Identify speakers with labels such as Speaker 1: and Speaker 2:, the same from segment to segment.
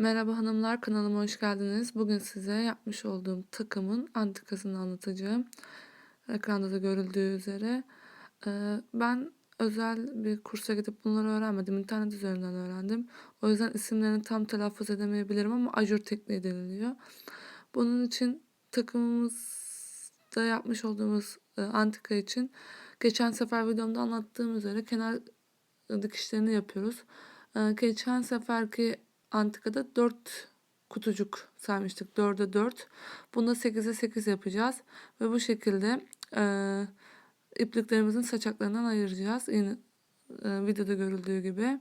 Speaker 1: Merhaba hanımlar, kanalıma hoş geldiniz. Bugün size yapmış olduğum takımın antikasını anlatacağım. Ekranda da görüldüğü üzere. Ee, ben özel bir kursa gidip bunları öğrenmedim. İnternet üzerinden öğrendim. O yüzden isimlerini tam telaffuz edemeyebilirim ama ajur tekniği deniliyor. Bunun için takımımızda yapmış olduğumuz e, antika için geçen sefer videomda anlattığım üzere kenar dikişlerini yapıyoruz. Ee, geçen seferki antikada 4 kutucuk saymıştık. 4'e 4. Bunda 8'e 8 yapacağız. Ve bu şekilde e, ipliklerimizin saçaklarından ayıracağız. Yine e, videoda görüldüğü gibi.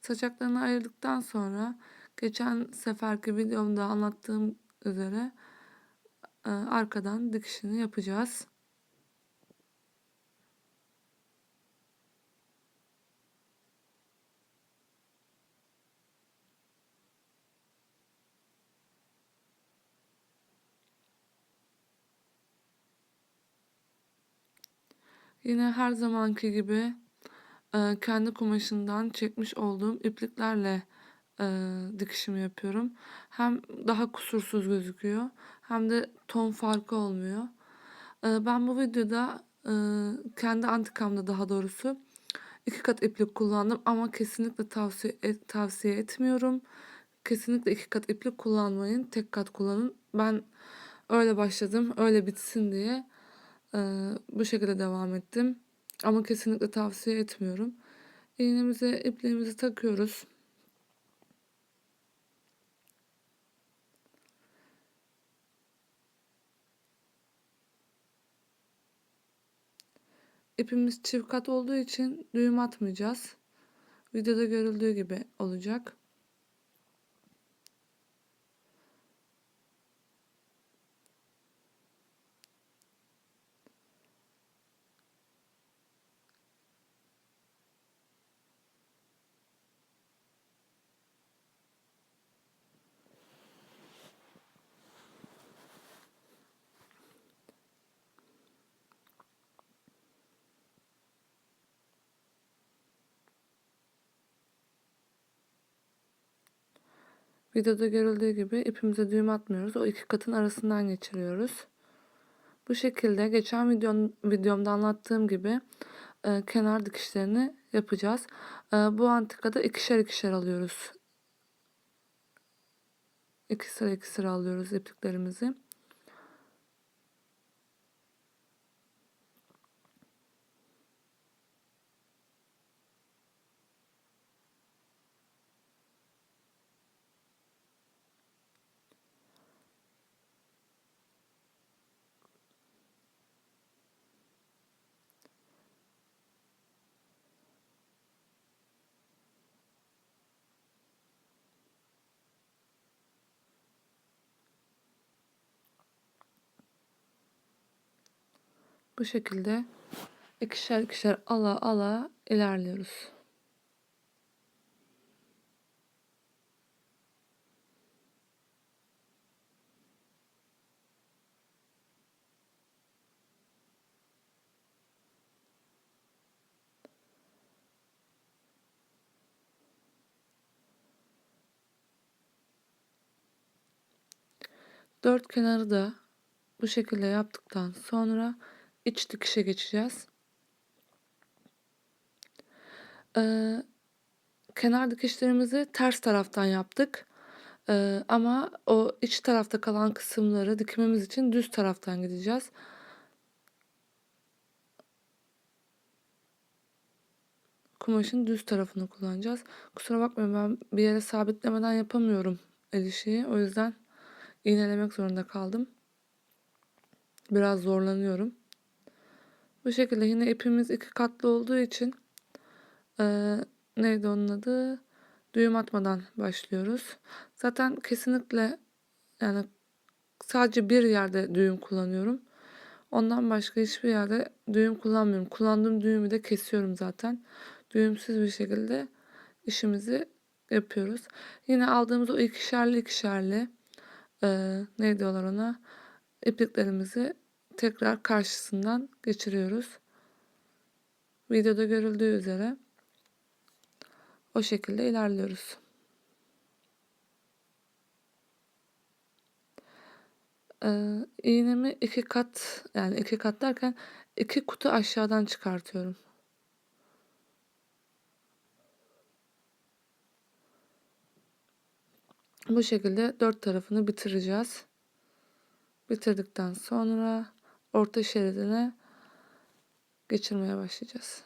Speaker 1: Saçaklarını ayırdıktan sonra geçen seferki videomda anlattığım üzere e, arkadan dikişini yapacağız. Yine her zamanki gibi e, kendi kumaşından çekmiş olduğum ipliklerle e, dikişimi yapıyorum. Hem daha kusursuz gözüküyor hem de ton farkı olmuyor. E, ben bu videoda kendi antikamda daha doğrusu iki kat iplik kullandım ama kesinlikle tavsiye et, tavsiye etmiyorum. Kesinlikle iki kat iplik kullanmayın. Tek kat kullanın. Ben öyle başladım. Öyle bitsin diye bu şekilde devam ettim. Ama kesinlikle tavsiye etmiyorum. İğnemize ipliğimizi takıyoruz. İpimiz çift kat olduğu için düğüm atmayacağız. Videoda görüldüğü gibi olacak. Videoda görüldüğü gibi ipimize düğüm atmıyoruz. O iki katın arasından geçiriyoruz. Bu şekilde geçen videom, videomda anlattığım gibi e, kenar dikişlerini yapacağız. E, bu antikada ikişer ikişer alıyoruz. İki sıra iki sıra alıyoruz ipliklerimizi. Bu şekilde ikişer ikişer ala ala ilerliyoruz. Dört kenarı da bu şekilde yaptıktan sonra iç dikişe geçeceğiz. Ee, kenar dikişlerimizi ters taraftan yaptık. Ee, ama o iç tarafta kalan kısımları dikmemiz için düz taraftan gideceğiz. Kumaşın düz tarafını kullanacağız. Kusura bakmayın ben bir yere sabitlemeden yapamıyorum el işi. O yüzden iğnelemek zorunda kaldım. Biraz zorlanıyorum. Bu şekilde yine ipimiz iki katlı olduğu için e, neydi onun adı? Düğüm atmadan başlıyoruz. Zaten kesinlikle yani sadece bir yerde düğüm kullanıyorum. Ondan başka hiçbir yerde düğüm kullanmıyorum. Kullandığım düğümü de kesiyorum zaten. Düğümsüz bir şekilde işimizi yapıyoruz. Yine aldığımız o ikişerli ikişerli e, ne diyorlar ona ipliklerimizi tekrar karşısından geçiriyoruz. Videoda görüldüğü üzere O şekilde ilerliyoruz. Ee, iğnemi iki kat yani iki kat derken iki kutu aşağıdan çıkartıyorum. Bu şekilde dört tarafını bitireceğiz. Bitirdikten sonra orta şeridine geçirmeye başlayacağız.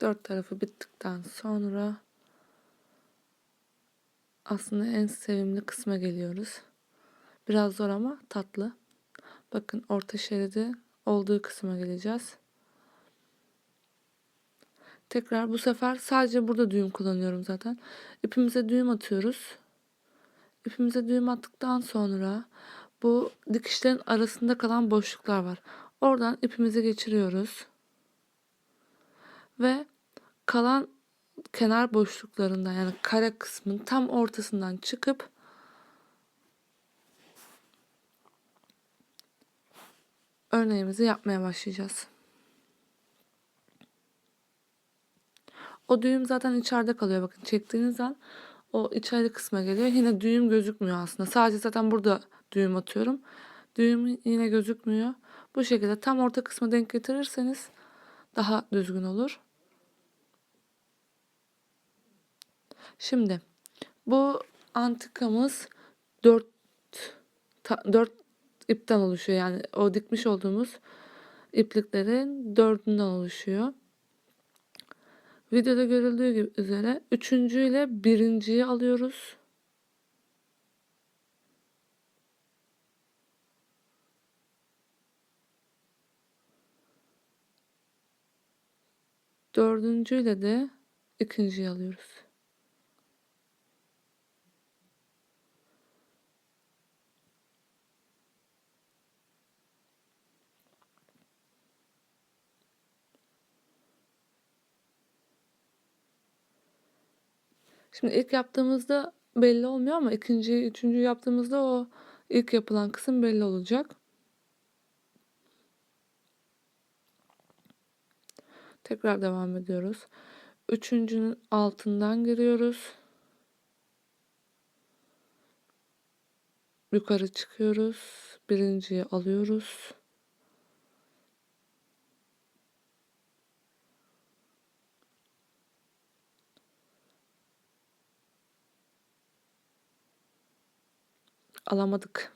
Speaker 1: Dört tarafı bittikten sonra aslında en sevimli kısma geliyoruz. Biraz zor ama tatlı. Bakın orta şeridi olduğu kısma geleceğiz. Tekrar bu sefer sadece burada düğüm kullanıyorum zaten. İpimize düğüm atıyoruz. İpimize düğüm attıktan sonra bu dikişlerin arasında kalan boşluklar var. Oradan ipimizi geçiriyoruz. Ve kalan kenar boşluklarından yani kare kısmın tam ortasından çıkıp örneğimizi yapmaya başlayacağız. O düğüm zaten içeride kalıyor. Bakın çektiğiniz an o içeride kısma geliyor. Yine düğüm gözükmüyor aslında. Sadece zaten burada düğüm atıyorum. Düğüm yine gözükmüyor. Bu şekilde tam orta kısmı denk getirirseniz daha düzgün olur. Şimdi bu antikamız 4 4 ipten oluşuyor. Yani o dikmiş olduğumuz ipliklerin dördünden oluşuyor. Videoda görüldüğü gibi üzere üçüncü ile birinciyi alıyoruz. Dördüncü ile de ikinciyi alıyoruz. Şimdi ilk yaptığımızda belli olmuyor ama ikinci, üçüncü yaptığımızda o ilk yapılan kısım belli olacak. Tekrar devam ediyoruz. Üçüncünün altından giriyoruz. Yukarı çıkıyoruz. Birinciyi alıyoruz. Alamadık.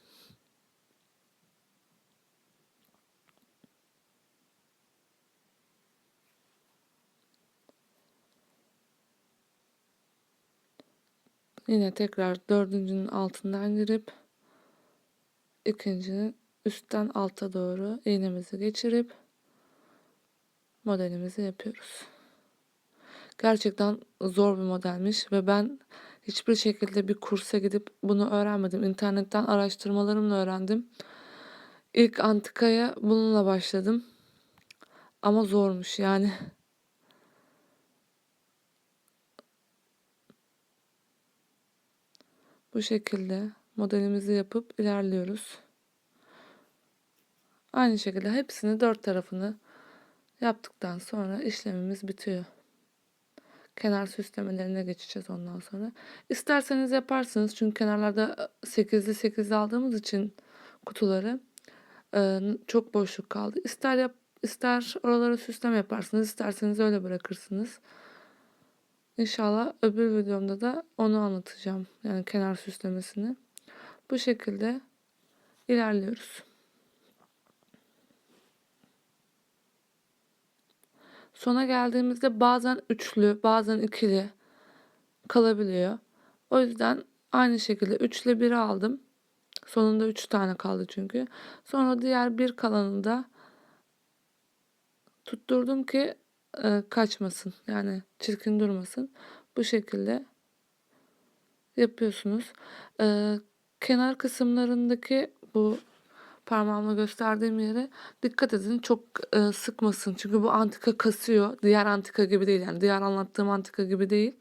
Speaker 1: Yine tekrar dördüncünün altından girip ikincinin üstten alta doğru iğnemizi geçirip modelimizi yapıyoruz. Gerçekten zor bir modelmiş ve ben Hiçbir şekilde bir kursa gidip bunu öğrenmedim. İnternetten araştırmalarımla öğrendim. İlk antikaya bununla başladım. Ama zormuş yani. Bu şekilde modelimizi yapıp ilerliyoruz. Aynı şekilde hepsini dört tarafını yaptıktan sonra işlemimiz bitiyor kenar süslemelerine geçeceğiz ondan sonra. İsterseniz yaparsınız çünkü kenarlarda 8'li 8'li aldığımız için kutuları çok boşluk kaldı. İster yap, ister oralara süsleme yaparsınız, isterseniz öyle bırakırsınız. İnşallah öbür videomda da onu anlatacağım. Yani kenar süslemesini. Bu şekilde ilerliyoruz. Sona geldiğimizde bazen üçlü, bazen ikili kalabiliyor. O yüzden aynı şekilde 3 ile 1'i aldım. Sonunda 3 tane kaldı çünkü. Sonra diğer bir kalanını da tutturdum ki e, kaçmasın. Yani çirkin durmasın. Bu şekilde yapıyorsunuz. Ee, kenar kısımlarındaki bu parmağımla gösterdiğim yere dikkat edin çok e, sıkmasın. Çünkü bu antika kasıyor. Diğer antika gibi değil yani diğer anlattığım antika gibi değil.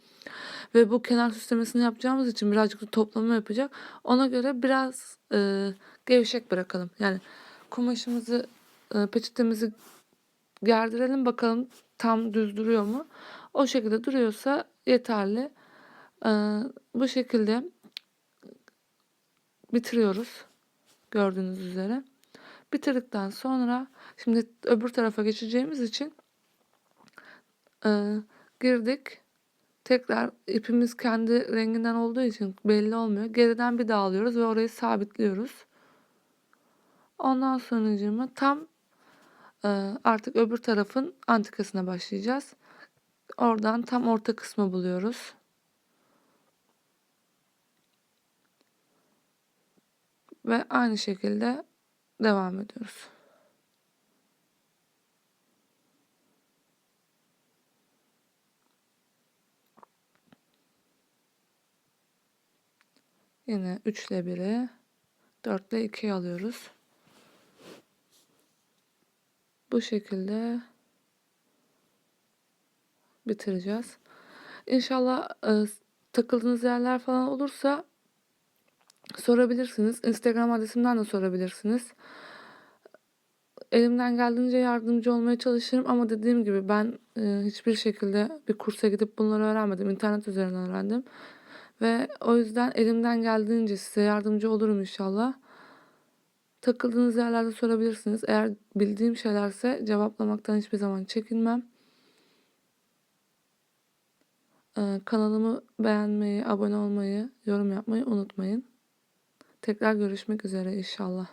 Speaker 1: Ve bu kenar süslemesini yapacağımız için birazcık da toplama yapacak. Ona göre biraz e, gevşek bırakalım. Yani kumaşımızı, e, peçetemizi gerdirelim bakalım tam düz duruyor mu? O şekilde duruyorsa yeterli. E, bu şekilde bitiriyoruz. Gördüğünüz üzere. Bitirdikten sonra şimdi öbür tarafa geçeceğimiz için e, girdik. Tekrar ipimiz kendi renginden olduğu için belli olmuyor. Geriden bir daha alıyoruz ve orayı sabitliyoruz. Ondan sonra tam e, artık öbür tarafın antikasına başlayacağız. Oradan tam orta kısmı buluyoruz. Ve aynı şekilde devam ediyoruz. Yine 3 ile 1'i 4 ile 2'yi alıyoruz. Bu şekilde bitireceğiz. İnşallah e, takıldığınız yerler falan olursa sorabilirsiniz. Instagram adresimden de sorabilirsiniz. Elimden geldiğince yardımcı olmaya çalışırım ama dediğim gibi ben e, hiçbir şekilde bir kursa gidip bunları öğrenmedim. İnternet üzerinden öğrendim. Ve o yüzden elimden geldiğince size yardımcı olurum inşallah. Takıldığınız yerlerde sorabilirsiniz. Eğer bildiğim şeylerse cevaplamaktan hiçbir zaman çekinmem. Ee, kanalımı beğenmeyi, abone olmayı, yorum yapmayı unutmayın. Tekrar görüşmek üzere inşallah.